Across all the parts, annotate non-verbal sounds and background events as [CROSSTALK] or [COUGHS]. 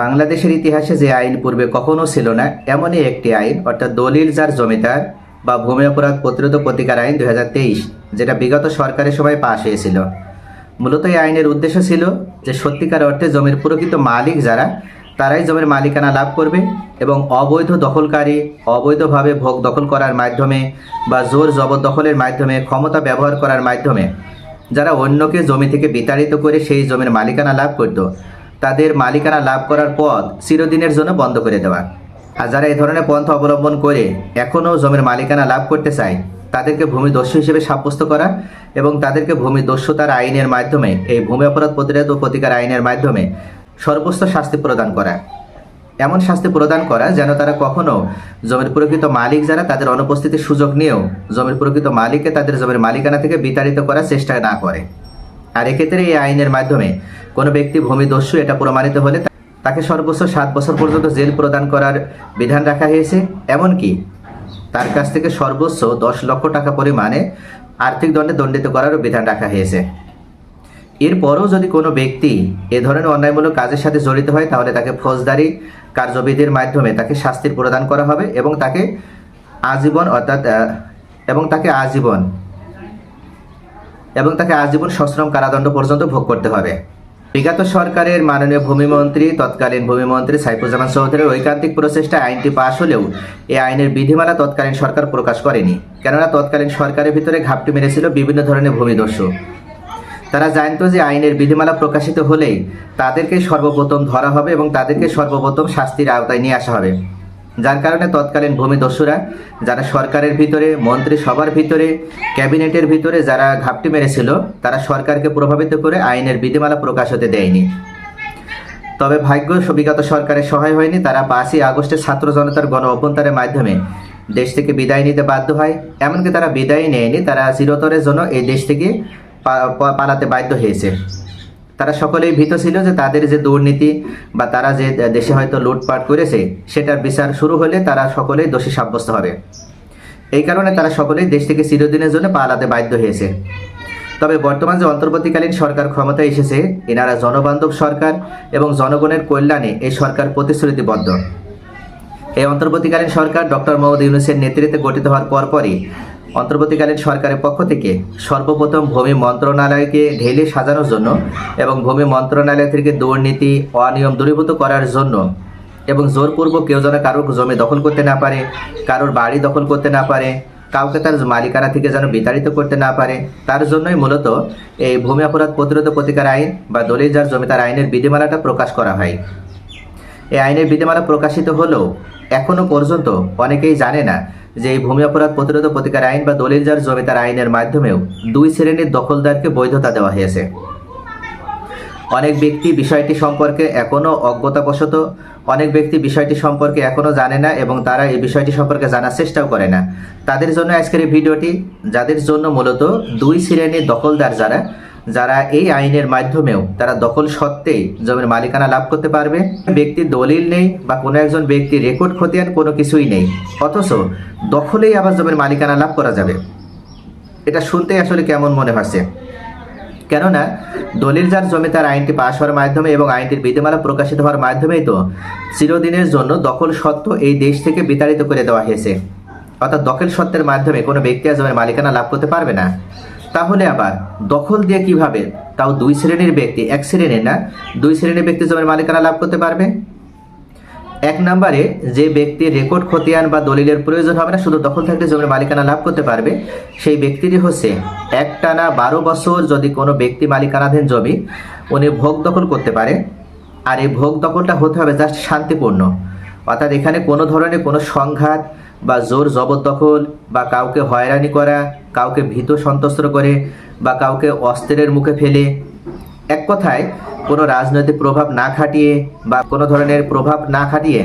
বাংলাদেশের ইতিহাসে যে আইন পূর্বে কখনো ছিল না, এমনই একটি আইন, অর্থাৎ দলিল যার জমিদার বা ভূমি অপরাধ প্রতিরোধ প্রতিকার আইন দুই হাজার তেইশ, যেটা বিগত সরকারের সময় পাশ হয়েছিল। মূলত এই আইনের উদ্দেশ্য ছিল যে সত্যিকার অর্থে জমির প্রকৃত মালিক যারা, তারাই জমির মালিকানা লাভ করবে এবং অবৈধ দখলকারী, অবৈধভাবে ভোগ দখল করার মাধ্যমে বা জোর জবরদখলের মাধ্যমে, ক্ষমতা ব্যবহার করার মাধ্যমে, যারা অন্যকে জমি থেকে বিতাড়িত করে সেই জমির মালিকানা লাভ করত। তাদের মালিকানা লাভ করার পথ চিরদিনের জন্য বন্ধ করে দেওয়া। আর যারা এই ধরনের পন্থা অবলম্বন করে এখনও জমির মালিকানা লাভ করতে চায়, তাদেরকে ভূমি দস্যু হিসেবে সাব্যস্ত করা এবং তাদেরকে ভূমি দস্যুতার আইনের মাধ্যমে, এই ভূমি অপরাধ প্রতিরোধ ও প্রতিকার আইনের মাধ্যমে সর্বোচ্চ শাস্তি প্রদান করা। এমন শাস্তি প্রদান করা যেন তারা কখনো জমির প্রকৃত মালিক যারা তাদের অনুপস্থিতির সুযোগ নিয়েও জমির প্রকৃত মালিককে তাদের জমির মালিকানা থেকে বিতাড়িত করার চেষ্টা না করে। আর এক্ষেত্রে এই আইনের মাধ্যমে কোনো ব্যক্তি ভূমিদস্যু এটা প্রমাণিত হলে তাকে সর্বোচ্চ সাত বছর পর্যন্ত জেল প্রদান করার বিধান রাখা হয়েছে। এমনকি তার কাছ থেকে সর্বোচ্চ দশ লক্ষ টাকা পরিমাণে আর্থিক দণ্ডে দণ্ডিত করারও বিধান রাখা হয়েছে। এরপরও যদি কোনো ব্যক্তি এ ধরনের অন্যায়মূলক কাজের সাথে জড়িত হয়, তাহলে তাকে ফৌজদারি কার্যবিধির মাধ্যমে তাকে শাস্তির প্রদান করা হবে এবং তাকে আজীবন অর্থাৎ এবং তাকে আজীবন এবং তাকে আজীবন সশ্রম কারাদণ্ড পর্যন্ত ভোগ করতে হবে। বিগত সরকারের মাননীয় ভূমিমন্ত্রী, তৎকালীন ভূমিমন্ত্রী সাইফুজ্জামান চৌধুরীর ঐকান্তিক প্রচেষ্টা আইনটি পাশ হলেও এই আইনের বিধিমালা তৎকালীন সরকার প্রকাশ করেনি। কেননা তৎকালীন সরকারের ভিতরে ঘাপটি মেরেছিল বিভিন্ন ধরনের ভূমিদস্যু। তারা জানতো যে আইনের বিধিমালা প্রকাশিত হলেই তাদেরকে সর্বপ্রথম ধরা হবে এবং তাদেরকে সর্বপ্রথম শাস্তির আওতায় নিয়ে আসা হবে। যার কারণে তৎকালীন ভূমিদস্যুরা যারা সরকারের ভিতরে, মন্ত্রী সভার ভিতরে, ক্যাবিনেটের ভিতরে যারা ঘাপটি মেরেছিল, তারা সরকারকে প্রভাবিত করে আইনের বিধিমালা প্রকাশ হতে দেয়নি। তবে ভাগ্য বিগত সরকারের সহায় হয়নি। তারা পাঁচই আগস্টে ছাত্র জনতার গণ অভ্যন্তরের মাধ্যমে দেশ থেকে বিদায় নিতে বাধ্য হয়। এমনকি তারা বিদায় নেয়নি, তারা চিরতরের জন্য এই দেশ থেকে পালাতে বাধ্য হয়েছে। তারা সকলেই ভীত ছিল যে তাদের যে দুর্নীতি বা তারা যে দেশে হয়তো লুটপাট করেছে, সেটার বিচার শুরু হলে তারা সকলেই দোষী সাব্যস্ত হবে। এই কারণে তারা সকলেই দেশ থেকে চিরদিনের জন্য পালাতে বাধ্য হয়েছে। তবে বর্তমান যে অন্তর্বর্তীকালীন সরকার ক্ষমতায় এসেছে, এনারা জনবান্ধব সরকার এবং জনগণের কল্যাণে এই সরকার প্রতিশ্রুতিবদ্ধ। এই অন্তর্বর্তীকালীন সরকার ডক্টর মোহাম্মদ ইউনুসের নেতৃত্বে গঠিত হওয়ার পরপরই অন্তর্বর্তীকালীন সরকারের পক্ষ থেকে সর্বপ্রথম ভূমি মন্ত্রণালয়কে ঢেলে সাজানোর জন্য এবং ভূমি মন্ত্রণালয় থেকে দুর্নীতি, অনিয়ম দূরীভূত করার জন্য এবং জোরপূর্বক কেউ যেন কারোর জমি দখল করতে না পারে, কারোর বাড়ি দখল করতে না পারে, কাউকে তার মালিকানা থেকে যেন বিতাড়িত করতে না পারে, তার জন্যই মূলত এই ভূমি অপরাধ প্রতিরোধ প্রতিকার আইন বা দলিল যার জমিদার আইনের বিধিমালাটা প্রকাশ করা হয়। এই আইনের বিধিমালা প্রকাশিত হলেও এখনও পর্যন্ত অনেকেই জানে না যে এই ভূমি অপরাধ প্রতিরোধ প্রতিকার আইন বা দলিল যার জমিদার আইনের মাধ্যমেও দুই শ্রেণির দখলদারকে বৈধতা দেওয়া হয়েছে। অনেক ব্যক্তি বিষয়টি সম্পর্কে এখনও অজ্ঞতাবশত, অনেক ব্যক্তি বিষয়টি সম্পর্কে এখনও জানে না এবং তারা এই বিষয়টি সম্পর্কে জানার চেষ্টাও করে না। তাদের জন্য আজকের এই ভিডিওটি, যাদের জন্য মূলত দুই শ্রেণির দখলদার যারা যারা এই আইনের মাধ্যমেও তারা দখল সত্ত্বেই জমির মালিকানা লাভ করতে পারবে। ব্যক্তির দলিল নেই বা কোনো একজন ব্যক্তির রেকর্ড খতিয়ান কোনো কিছুই নেই। অথচ দখলেই আবার জমির মালিকানা লাভ করা যাবে। এটা শুনতে আসলে কেমন মনে হচ্ছে? কেননা দলিল যার জমি তার আইনটি পাশ হওয়ার মাধ্যমে এবং আইনটির বিধিমালা প্রকাশিত হওয়ার মাধ্যমেই তো চিরদিনের জন্য দখল সত্ত্ব এই দেশ থেকে বিতাড়িত করে দেওয়া হয়েছে। অর্থাৎ দখল সত্ত্বের মাধ্যমে কোনো ব্যক্তি আর জমির মালিকানা লাভ করতে পারবে না। তাহলে আবার দখল দিয়ে কীভাবে? তাও দুই শ্রেণির ব্যক্তি, এক শ্রেণির না? দুই শ্রেণির ব্যক্তি জমির মালিকানা লাভ করতে পারবে? এক নম্বরে, যে ব্যক্তির রেকর্ড খতিয়ান বা দলিলের প্রয়োজন হবে না, শুধু দখল থাকলে জমির মালিকানা লাভ করতে পারবে। সেই ব্যক্তিটি হচ্ছে একটানা বারো বছর যদি কোনো ব্যক্তি মালিকানাধীন জমি উনি ভোগ দখল করতে পারে। আর এই ভোগ দখলটা হতে হবে জাস্ট শান্তিপূর্ণ। অর্থাৎ এখানে কোনো ধরনের কোনো সংঘাত বা জোর জবরদখল, বা কাউকে হয়রানি করা, কাউকে ভীত সন্ত্রস্ত করে, বা কাউকে অস্ত্রের মুখে ফেলে। এক কথায়, কোনো রাজনৈতিক প্রভাব না খাটিয়ে, বা কোনো ধরনের প্রভাব না খাটিয়ে,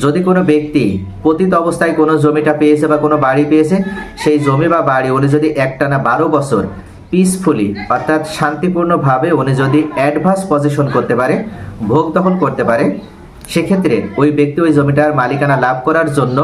যদি কোনো ব্যক্তি পতিত অবস্থায় কোনো জমিটা পেয়েছে বা কোনো বাড়ি পেয়েছে, সেই জমি বা বাড়ি উনি যদি একটানা বারো বছর পিসফুলি অর্থাৎ শান্তিপূর্ণভাবে উনি যদি অ্যাডভান্স পজিশন করতে পারে, ভোগ দখল করতে পারে, সেক্ষেত্রে ওই ব্যক্তি ওই জমিটার মালিকানা লাভ করার জন্য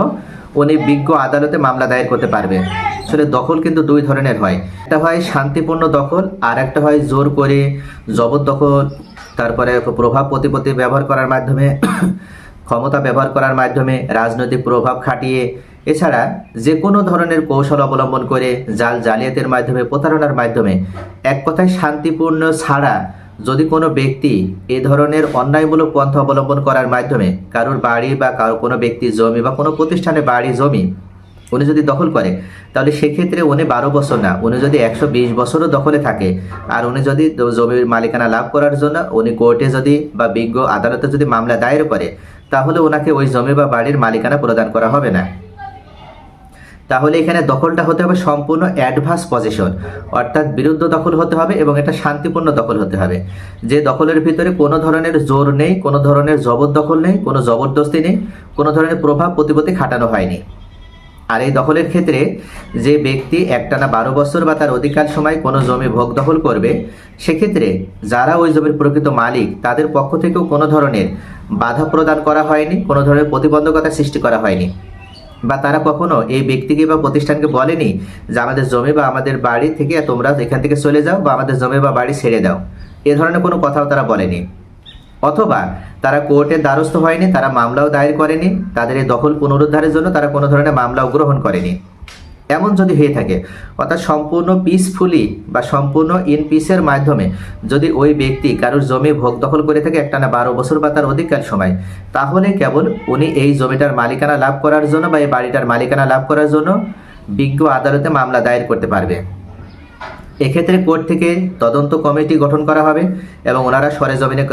উনি বিজ্ঞ আদালতে মামলা দায়ের করতে পারবে। আসলে দখল কিন্তু দুই ধরনের হয়। একটা হয় শান্তিপূর্ণ দখল, আর একটা হয় জোর করে জবরদখল তারপরে প্রভাব প্রতিপত্তি ব্যবহার করার মাধ্যমে, [COUGHS] ক্ষমতা ব্যবহার করার মাধ্যমে রাজনৈতিক প্রভাব খাটিয়ে। এছাড়া যে কোনো ধরনের কৌশল অবলম্বন করে জাল জালিয়াতের মাধ্যমে, প্রতারণার মাধ্যমে, এক কথায় শান্তিপূর্ণ ছাড়া যদি কোনো ব্যক্তি এ ধরনের অন্যায়মূলক পন্থা অবলম্বন করার মাধ্যমে কারোর বাড়ি বা কারও কোনো ব্যক্তির জমি বা কোনো প্রতিষ্ঠানে বাড়ি, জমি উনি যদি দখল করে, তাহলে সেক্ষেত্রে উনি বারো বছর না, উনি যদি একশো বিশ বছরও দখলে থাকে আর উনি যদি জমির মালিকানা লাভ করার জন্য উনি কোর্টে যদি বা বিজ্ঞ আদালতে যদি মামলা দায়ের করে, তাহলে ওনাকে ওই জমি বা বাড়ির মালিকানা প্রদান করা হবে না। তাহলে এখানে দখলটা হতে হবে সম্পূর্ণ অ্যাডভান্স পজিশন অর্থাৎ বিরুদ্ধ দখল হতে হবে এবং এটা শান্তিপূর্ণ দখল হতে হবে। যে দখলের ভিতরে কোনো ধরনের জোর নেই, কোনো ধরনের জবরদখল নেই, কোনো জবরদস্তি নেই, কোনো ধরনের প্রভাব প্রতিপত্তি খাটানো হয়নি। আর এই দখলের ক্ষেত্রে যে ব্যক্তি একটানা বারো বছর বা তার অধিকার সময় কোনো জমি ভোগ দখল করবে, সেক্ষেত্রে যারা ওই জমির প্রকৃত মালিক, তাদের পক্ষ থেকেও কোনো ধরনের বাধা প্রদান করা হয়নি, কোনো ধরনের প্রতিবন্ধকতা সৃষ্টি করা হয়নি। বা তারা কখনো এই ব্যক্তিকে বা প্রতিষ্ঠানকে বলেনি যে আমাদের জমি বা আমাদের বাড়ি থেকে তোমরা এখান থেকে চলে যাও বা আমাদের জমি বা বাড়ি ছেড়ে দাও। এ ধরনের কোনো কথাও তারা বলেনি। অথবা তারা কোর্টে দ্বারস্থ হয়নি, তারা মামলাও দায়ের করেনি, তাদের এই দখল পুনরুদ্ধারের জন্য তারা কোনো ধরনের মামলাও গ্রহণ করেনি। এমন যদি হয়ে থাকে, অর্থাৎ সম্পূর্ণ পিসফুলি বা সম্পূর্ণ ইন পিসের মাধ্যমে যদি ওই ব্যক্তি কারোর জমি ভোগ দখল করে থাকে একটানা বারো বছর বা তার অধিকার সময়, তাহলে কেবল উনি এই জমিটার মালিকানা লাভ করার জন্য বা এই বাড়িটার মালিকানা লাভ করার জন্য বিজ্ঞ আদালতে মামলা দায়ের করতে পারবে। এক্ষেত্রে কোর্ট থেকে তদন্ত কমিটি গঠন করা হবে এবং ওনারা সরেজমিনে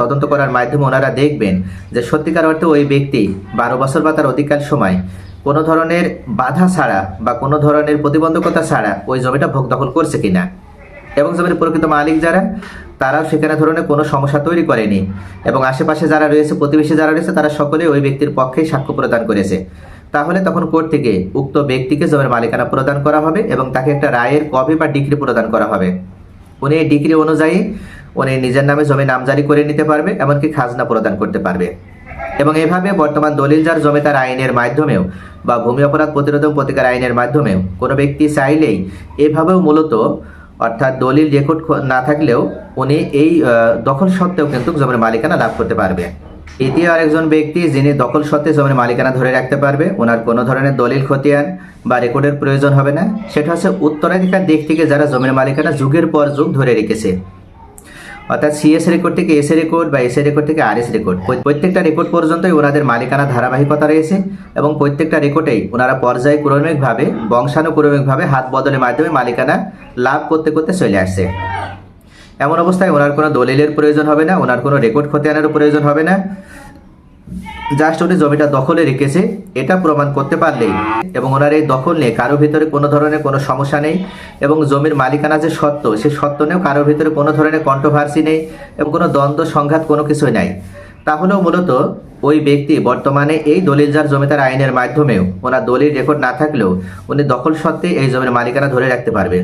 তদন্ত করার মাধ্যমে ওনারা দেখবেন যে সত্যিকার অর্থে ওই ব্যক্তি বারো বছর বা তার অধিকার সময় কোনো ধরনের বাধা ছাড়া বা কোনো ধরনের প্রতিবন্ধকতা ছাড়া ওই জমিটা ভোগ দখল করছে কিনা। এবং জমির প্রকৃত মালিক যারা তারাও সেখানে ধরনের কোনো সমস্যা তৈরি করেনি। এবং আশেপাশে যারা রয়েছে, প্রতিবেশী যারা রয়েছে, তারা সকলে ওই ব্যক্তির পক্ষেই সাক্ষ্য প্রদান করেছে। তাহলে তখন কোর্ট থেকে উক্ত ব্যক্তিকে জমির মালিকানা প্রদান করা হবে এবং তাকে একটা রায়ের কপি বা ডিগ্রি প্রদান করা হবে। উনি এই ডিগ্রি অনুযায়ী উনি নিজের নামে জমি নামজারি করে নিতে পারবে, এমনকি খাজনা প্রদান করতে পারবে। এবং এভাবে বর্তমান দলিল যার জমি আইনের মাধ্যমেও বা ভূমি অপরাধ প্রতিরোধ এবং প্রতিকার আইনের মাধ্যমেও। কোনো ব্যক্তি চাইলেই এভাবেও মূলত, অর্থাৎ দলিল রেকর্ড না থাকলেও উনি এই দখল সত্ত্বেও কিন্তু জমির মালিকানা লাভ করতে পারবে। দ্বিতীয় আরেকজন ব্যক্তি যিনি দখল সত্ত্বে জমির মালিকানা ধরে রাখতে পারবে ওনার কোনো ধরনের দলিল খতিয়ান বা রেকর্ডের প্রয়োজন হবে না। সেটা হচ্ছে উত্তরাধিকার দিক থেকে যারা জমির মালিকানা যুগের পর যুগ ধরে রেখেছে। অর্থাৎ সিএস রেকর্ড থেকে এস রেকর্ড বা এস রেকর্ড থেকে আর এস রেকর্ড প্রত্যেকটা রেকর্ড পর্যন্তই ওনাদের মালিকানা ধারাবাহিকতা রয়েছে এবং প্রত্যেকটা রেকর্ডেই ওনারা পর্যায়ক্রমিকভাবে, বংশানুক্রমিকভাবে হাত বদলের মাধ্যমে মালিকানা লাভ করতে করতে চলে আসছে। এমন অবস্থায় ওনার কোনো দলিলের প্রয়োজন হবে না, ওনার কোনো রেকর্ড খতিয়ানেরও প্রয়োজন হবে না। জাস্ট উনি জমিটা দখলে রেখেছে, এটা প্রমাণ করতে পারলেই। এবং ওনার এই দখল নিয়ে কারও ভিতরে কোনো ধরনের কোনো সমস্যা নেই। এবং জমির মালিকানা যে সত্য, সে সত্য নিয়েও কারোর ভিতরে কোনো ধরনের কন্ট্রোভার্সি নেই এবং কোনো দ্বন্দ্ব, সংঘাত কোনো কিছুই নাই। তাহলেও মূলত ওই ব্যক্তি বর্তমানে এই দলিল যার জমিদার আইনের মাধ্যমেও, ওনার দলিল রেকর্ড না থাকলেও উনি দখল সত্ত্বে এই জমির মালিকানা ধরে রাখতে পারবে।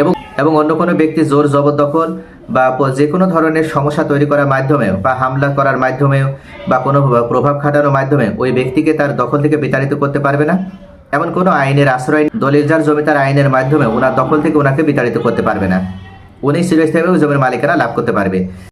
এবং এবং অন্য কোনো ব্যক্তি জোর জবরদখল বা যে কোনো ধরনের সমস্যা তৈরি করার মাধ্যমেও বা হামলা করার মাধ্যমেও বা কোনো প্রভাব খাটানোর মাধ্যমে ওই ব্যক্তিকে তার দখল থেকে বিতাড়িত করতে পারবে না? এমন কোনো আইনের আশ্রয় দলিল যার জমিদার আইনের মাধ্যমে ওনার দখল থেকে ওনাকে বিতাড়িত করতে পারবে না। উনি সিরিয়াসভাবে জমির মালিকেরা লাভ করতে পারবে।